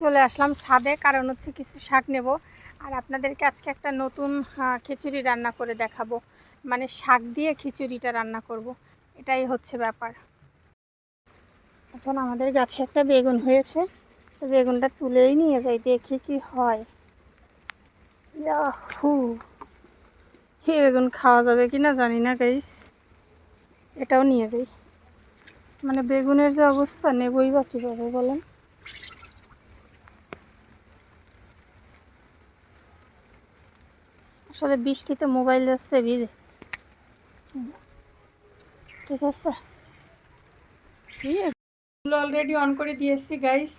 চলে আসলাম ছাদে, কারণ হচ্ছে কিছু শাক নেব। আর আপনাদেরকে আজকে একটা নতুন খিচুড়ি রান্না করে দেখাবো। মানে শাক দিয়ে খিচুড়িটা রান্না করব। এটাই হচ্ছে ব্যাপার। এখন আমাদের গাছে একটা বেগুন হয়েছে। বেগুনটা তুলেই নিয়ে যাই, দেখি কি হয়। ইয়াহু! কি বেগুন খাওয়া যাবে কি না জানি না গাইস এটাও নিয়ে যাই। মানে বেগুনের যে অবস্থা, নেবই বা কীভাবে বলেন? আসলে বৃষ্টিতে মোবাইল যাচ্ছে, ভিজে। ঠিক আছে। অলরেডি অন করে দিয়েছি গাইস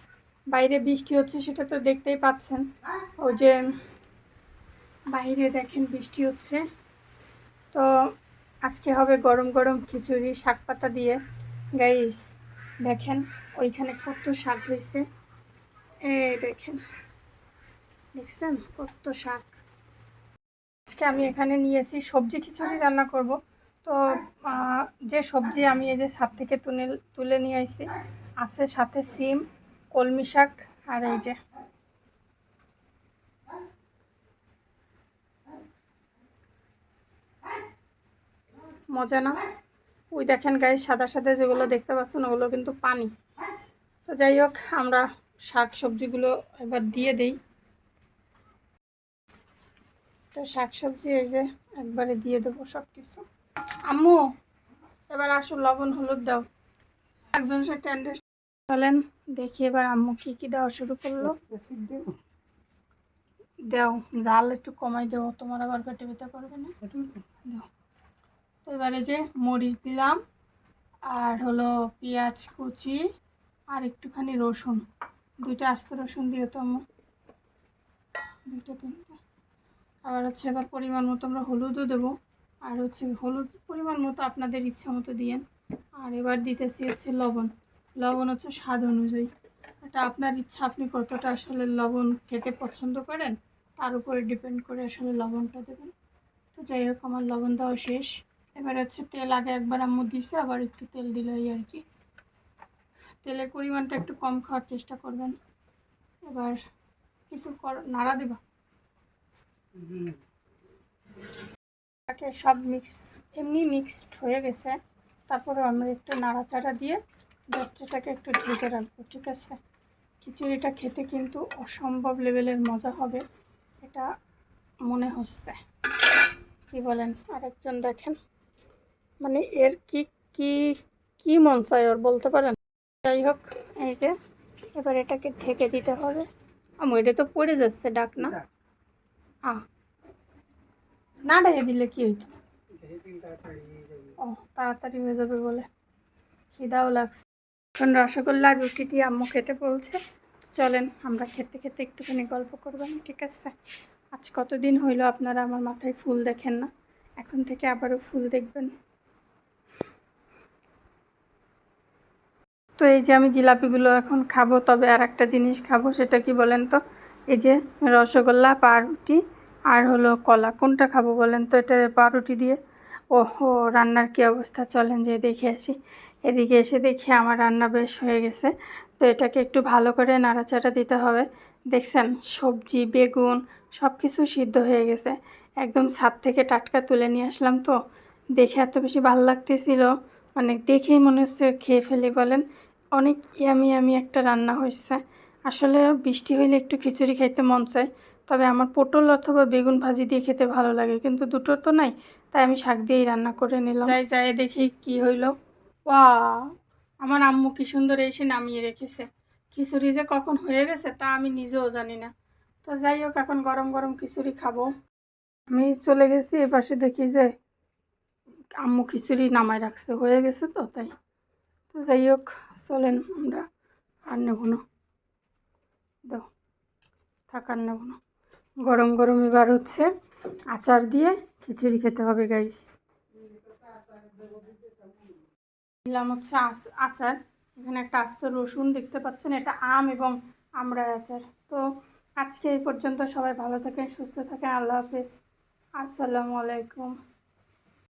বাইরে বৃষ্টি হচ্ছে সেটা তো দেখতেই পাচ্ছেন। ও যে বাইরে দেখেন বৃষ্টি হচ্ছে। তো আজকে হবে গরম গরম খিচুড়ি শাক পাতা দিয়ে। গাইস দেখেন ওইখানে কত শাক হয়েছে। এ দেখেন, দেখছেন? কত শাক। আজকে আমি এখানে নিয়েছি সবজি খিচুড়ি রান্না করব। তো যে সবজি আমি এই যে ছাদ থেকে তুলে তুলে নিয়ে আইছি, আছে সাথে সিম, কলমি শাক আর এই যে মজা না? ওই দেখেন গায়ে সাদা সাদা যেগুলো দেখতে পাচ্ছেন, ওগুলো কিন্তু পানি। তো যাই হোক, আমরা শাক সবজিগুলো এবার দিয়ে দিই। তো শাকসবজি এই যে একবারে দিয়ে দেবো সব কিছু আম্মু, এবার আসো, লবণ, হলুদ দাও। একজন সে টেন্ডে চলেন দেখি এবার আম্মু কী কী দেওয়া শুরু করল। দাও, জাল একটু কমাই দেবো তোমার আবার পেটে ব্যথা করবে না। দাও। তো এবারে যে মরিচ দিলাম, আর হলো পেঁয়াজ কুচি, আর একটুখানি রসুন। দুইটা আস্ত রসুন দিও তো আম্মু। দুইটা তিনটা। আবার হচ্ছে এবার পরিমাণ মতো আমরা হলুদও দেবো। আর হচ্ছে হলুদ পরিমাণ মতো আপনাদের ইচ্ছা মতো দিয়েন। আর এবার দিতেছি হচ্ছে লবণ। লবণ হচ্ছে স্বাদ অনুযায়ী। এটা আপনার ইচ্ছা, আপনি কতটা আসলে লবণ খেতে পছন্দ করেন, তার উপরে ডিপেন্ড করে আসলে লবণটা দেবেন। তো যাই হোক, আমার লবণ দেওয়া শেষ। এবার হচ্ছে তেল আগে একবার আম্মু দিছে, আবার একটু তেল দিল এই আর কি। তেলের পরিমাণটা একটু কম খাওয়ার চেষ্টা করবেন। এবার কিছু কর নাড়া দেবা। তাকে সব মিক্স এমনি মিক্সড হয়ে গেছে। তারপরে আমরা একটু নাড়াচাড়া দিয়ে জাস্ট এটাকে একটু ঢেকে রাখব, ঠিক আছে? খিচুড়িটা খেতে কিন্তু অসম্ভব লেভেলের মজা হবে, এটা মনে হচ্ছে। কি বলেন? আরেকজন দেখেন। মানে এর কি কি কি মন চাই ওর, বলতে পারেন? যাই হোক, এই যে, এবার এটাকে ঢেকে দিতে হবে। আমার এটা তো পড়ে যাচ্ছে, ডাক না? না ঢেকে দিলে কি হইতো? ও তাড়াতাড়ি হয়ে যাবে বলে। খিদাও লাগছে। এখন রসগোল্লা, রুটি দিয়ে আম্মু খেতে বলছে। চলেন, আমরা খেতে খেতে একটুখানি গল্প করবেন ঠিক আছে? আজ কতদিন হইল আপনারা আমার মাথায় ফুল দেখেন না? এখন থেকে আবারও ফুল দেখবেন। তো এই যে আমি জিলাপিগুলো এখন খাব, তবে আর একটা জিনিস খাব, সেটা কি বলেন তো? এই যে রসগোল্লা, পাউরুটি আর হলো কলা। কোনটা খাব বলেন তো? এটা পাউরুটি দিয়ে। ও ওহো, রান্নার কী অবস্থা? চলেন যে দেখে আসি। এদিকে এসে দেখি আমার রান্না বেশ হয়ে গেছে। তো এটাকে একটু ভালো করে নাড়াচাড়া দিতে হবে। দেখছেন, সবজি, বেগুন সব কিছু সিদ্ধ হয়ে গেছে। একদম ছাদ থেকে টাটকা তুলে নিয়ে আসলাম তো। দেখে এত বেশি ভালো লাগতেছিল। মানে দেখেই মনে হচ্ছে খেয়ে ফেলি বলেন। অনেক ইয়ামি ইয়ামি একটা রান্না হয়েছে। আসলে বৃষ্টি হইলে একটু খিচুড়ি খাইতে মন চায়, তবে আমার পটল অথবা বেগুন ভাজি দিয়ে খেতে ভালো লাগে, কিন্তু দুটো তো নাই, তাই আমি শাক দিয়েই রান্না করে নিলাম। যাই যাই, দেখি কি হইল। ওয়া আমার আম্মু কি সুন্দর এসে নামিয়ে রেখেছে। খিচুড়ি যে কখন হয়ে গেছে তা আমি নিজেও জানি না। তো যাই হোক, এখন গরম গরম খিচুড়ি খাব। আমি চলে গেছি এপাশে দেখি যে আম্মু খিচুড়ি নামায় রাখছে, হয়ে গেছে তো তাই। তো যাই হোক, চলেন আমরা আর নেব না। দাও থাকার নেব না। গরম গরম এবার হচ্ছে আচার দিয়ে খিচুড়ি খেতে হবে গাইস নিলাম হচ্ছে আচ- আচার। এখানে একটা আস্ত রসুন দেখতে পাচ্ছেন, এটা আম এবং আমড়ার আচার। তো আজকে এই পর্যন্ত সবাই ভালো থাকেন, সুস্থ থাকেন, আল্লাহ হাফেজ। আসসালামু আলাইকুম।